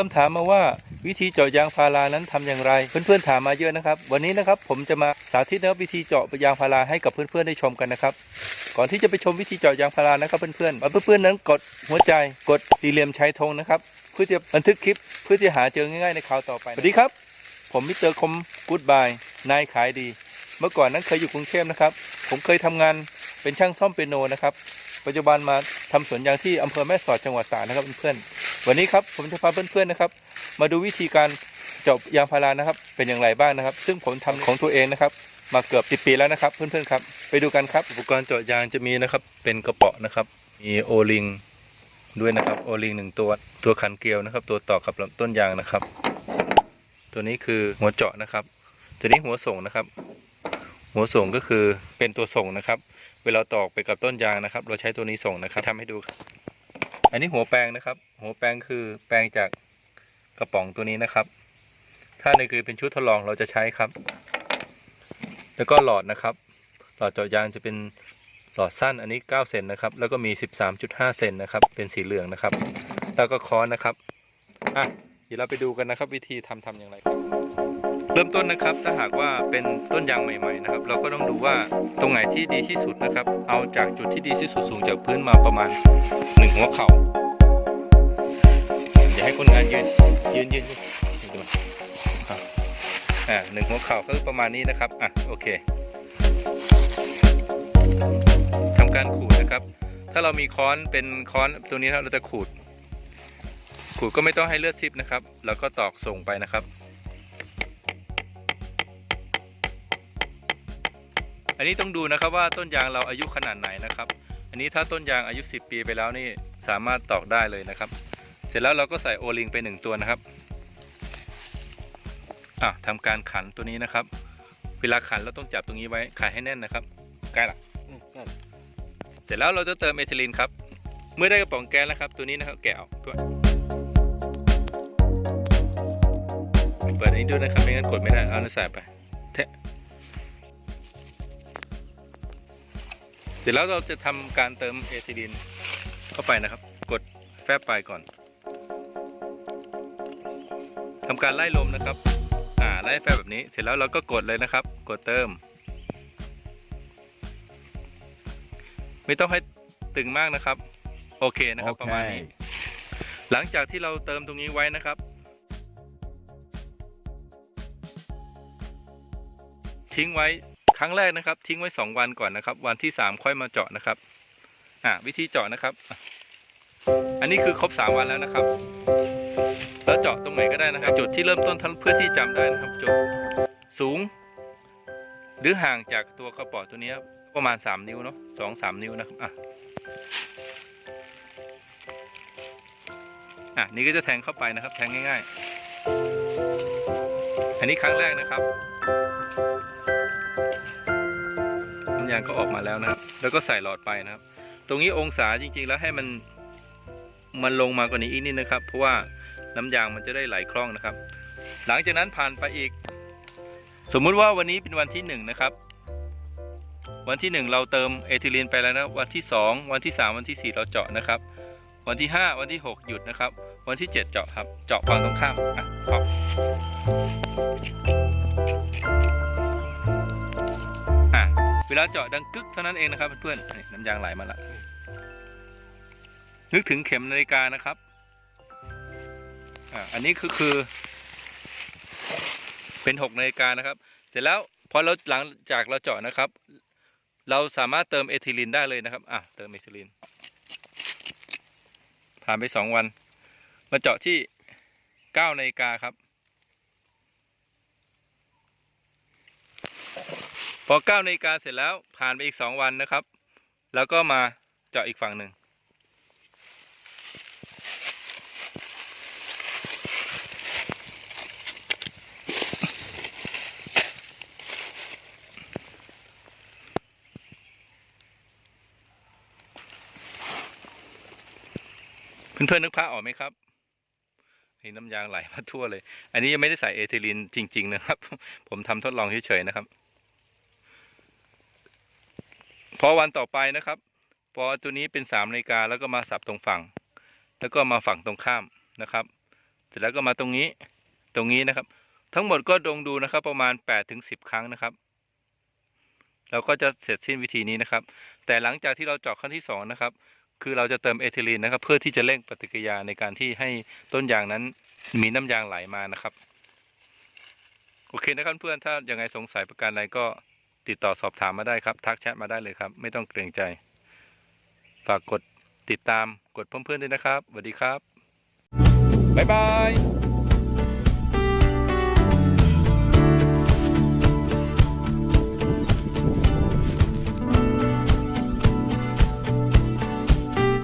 คำถามมาว่าวิธีเจาะยางพารานั้นทำอย่างไร เพื่อนๆถามมาเยอะนะครับ วันนี้นะครับผมจะมาสาธิตนะครับวิธีเจาะยางพาราให้กับเพื่อนๆได้ชมกันนะครับ ก่อนที่จะไปชมวิธีเจาะยางพารานะครับเพื่อนๆเพื่อนๆนั้นกดหัวใจกดสี่เหลี่ยมชายธงนะครับเพื่อจะบันทึกคลิปเพื่อจะหาเจอง่ายๆในคราวต่อไปสวัสดีครับ ผมมิสเตอร์คมกู๊ดบายนายขายดี เมื่อก่อนนั้นเคยอยู่กรุงเทพนะครับผมเคยทำงานเป็นช่างซ่อมเปียโนนะครับปัจจุบันมาทำสวนยางที่อำเภอแม่สอดจังหวัดตากนะครับเพื่อนๆ วันนี้ครับผมจะพาเพื่อนๆนะครับ มาดูวิธีการเจาะยางพารานะครับ เป็นอย่างไรบ้างนะครับ ซึ่งผมทำของตัวเองนะครับ มาเกือบ10ปีแล้วนะครับ เพื่อนๆครับ ไปดูกันครับอุปกรณ์เจาะยางจะมีนะครับ เป็นกระป๋อนะครับ มีโอลิงด้วยนะครับโอลิงหนึ่งตัวตัวขันเกลียวนะครับ ตัวต่อกับลำต้นยางนะครับ ตัวนี้คือหัวเจาะนะครับ ตัวนี้หัวส่งนะครับ หัวส่งก็คือเป็นตัวส่งนะครับ เวลาตอกไปกับต้นยางนะครับ เราใช้ตัวนี้ส่งนะครับทำให้ดู อันนี้หัวแปลงนะครับ หัวแปลงคือแปลงจากกระป๋องตัวนี้นะครับ ถ้าในคือเป็นชุดทดลองเราจะใช้ครับ แล้วก็หลอดนะครับ หลอดเจาะยางจะเป็นหลอดสั้นอันนี้ 9 เซนนะครับ แล้วก็มี 13.5 เซนนะครับ เป็นสีเหลืองนะครับ แล้วก็ค้อนนะครับ อะ เดี๋ยวเราไปดูกันนะครับ วิธีทำทำอย่างไรครับ เริ่มต้นนะครับถ้าหากว่าเป็นต้นยางใหม่ๆนะครับ เราก็ต้องดูว่าตรงไหนที่ดีที่สุดนะครับ เอาจากจุดที่ดีที่สุดสูงจากพื้นมาประมาณหนึ่งหัวเข่าอย่าให้คนงานยืนยืนยืนดูอ่าหนึ่งหัวเข่าก็ประมาณนี้นะครับอะโอเคทำการขูดนะครับ ถ้าเรามีค้อนเป็นค้อนตัวนี้นะเราจะขูด ขูดก็ไม่ต้องให้เลือดซิบนะครับ แล้วก็ตอกส่งไปนะครับ อันนี้ต้องดูนะครับว่าต้นยางเราอายุขนาดไหนนะครับ อันนี้ถ้าต้นยางอายุ 10 ปีไปแล้วนี่สามารถตอกได้เลยนะครับ เสร็จแล้วเราก็ใส่โอลิงไปหนึ่งตัวนะครับอะทำการขันตัวนี้นะครับ เวลาขันเราต้องจับตรงนี้ไว้ขันให้แน่นนะครับใกล้ละเสร็จแล้วเราจะเติมเอทิลีนครับ เมื่อได้กระป๋องแก๊สแล้วครับ ตัวนี้นะครับแกะออกด้วยเปิดอันนี้ด้วยนะครับไม่งั้นกดไม่ได้เอาใส่ไปเทะ เสร็จแล้วเราจะทำการเติมเอทิลีนเข้าไปนะครับ กดแฟบไปก่อนทำการไล่ลมนะครับ อ่าไล่แฟบแบบนี้ เสร็จแล้วเราก็กดเลยนะครับ กดเติม ไม่ต้องให้ตึงมากนะครับ โอเคนะครับโอเคประมาณนี้ หลังจากที่เราเติมตรงนี้ไว้นะครับ ทิ้งไว้ ครั้งแรกนะครับ ทิ้งไว้ 2 วันก่อนนะครับ วันที่ 3 ค่อยมาเจาะนะครับ อ่าวิธีเจาะนะครับ อันนี้คือครบ 3 วันแล้วนะครับแล้วเจาะตรงไหนก็ได้นะครับ จุดที่เริ่มต้นทั้งเพื่อที่จำได้นะครับจุดสูง หรือห่างจากตัวกระป๋อตัวนี้ประมาณ 3 นิ้วเนาะสองสามนิ้วนะครับอะอะนี่ก็จะแทงเข้าไปนะครับ แทงง่าย ๆ อันนี้ครั้งแรกนะครับ ยางก็ออกมาแล้วนะครับ แล้วก็ใส่หลอดไปนะครับ ตรงนี้องศาจริง ๆ แล้วให้มันมันลงมากว่านี้อีกนิดนะครับ เพราะว่าน้ำยางมันจะได้ไหลคล่องนะครับ หลังจากนั้นผ่านไปอีก สมมุติว่าวันนี้เป็นวันที่หนึ่งนะครับ วันที่หนึ่งเราเติมเอทิลีนไปแล้วนะวันที่สองวันที่สามวันที่สี่เราเจาะนะครับ วันที่ห้าวันที่หกหยุดนะครับ วันที่เจ็ดเจาะครับ เจาะฝั่งตรงข้ามอะออก วลาเจาะดังกึกเท่านั้นเองนะครับเพื่อนๆน้ำยางไหลมาละนึกถึงเข็มนาฬิกานะครับอ่าอันนี้คือคือ เป็นหกนาฬิกานะครับ เสร็จแล้วพอเราหลังจากเราเจาะนะครับ เราสามารถเติมเอทิลีนได้เลยนะครับอะเติมเอทิลีนผ่านไปสองวัน มาเจาะที่เก้านาฬิกาครับ พอ9นาฬิกาเสร็จแล้วผ่านไปอีก2วันนะครับ แล้วก็มาเจาะอีกฝั่งหนึ่งเพื่อนๆนึกภาพออกไหมครับนี่น้ำยางไหลมาทั่วเลย อันนี้ยังไม่ได้ใส่เอทิลีนจริง ๆ นะครับ ผมทำทดลองเฉยๆนะครับ พอวันต่อไปนะครับ พอตัวนี้เป็นสามนาฬิกาแล้วก็มาสับตรงฝั่ง แล้วก็มาฝั่งตรงข้ามนะครับ เสร็จแล้วก็มาตรงนี้ตรงนี้นะครับ ทั้งหมดก็ดงดูนะครับ ประมาณ8ถึง10 ครั้งนะครับเราก็จะเสร็จสิ้นวิธีนี้นะครับ แต่หลังจากที่เราเจาะขั้นที่สองนะครับ คือเราจะเติมเอทิลีนนะครับ เพื่อที่จะเร่งปฏิกิริยาในการที่ให้ต้นยางนั้นมีน้ำยางไหลมานะครับ โอเคนะครับเพื่อนถ้ายังไงสงสัยประการใดก็ ติดต่อสอบถามมาได้ครับ ทักแชทมาได้เลยครับ ไม่ต้องเกรงใจ ฝากกดติดตามกดเพิ่มเพื่อนด้วยนะครับสวัสดีครับ บ๊ายบาย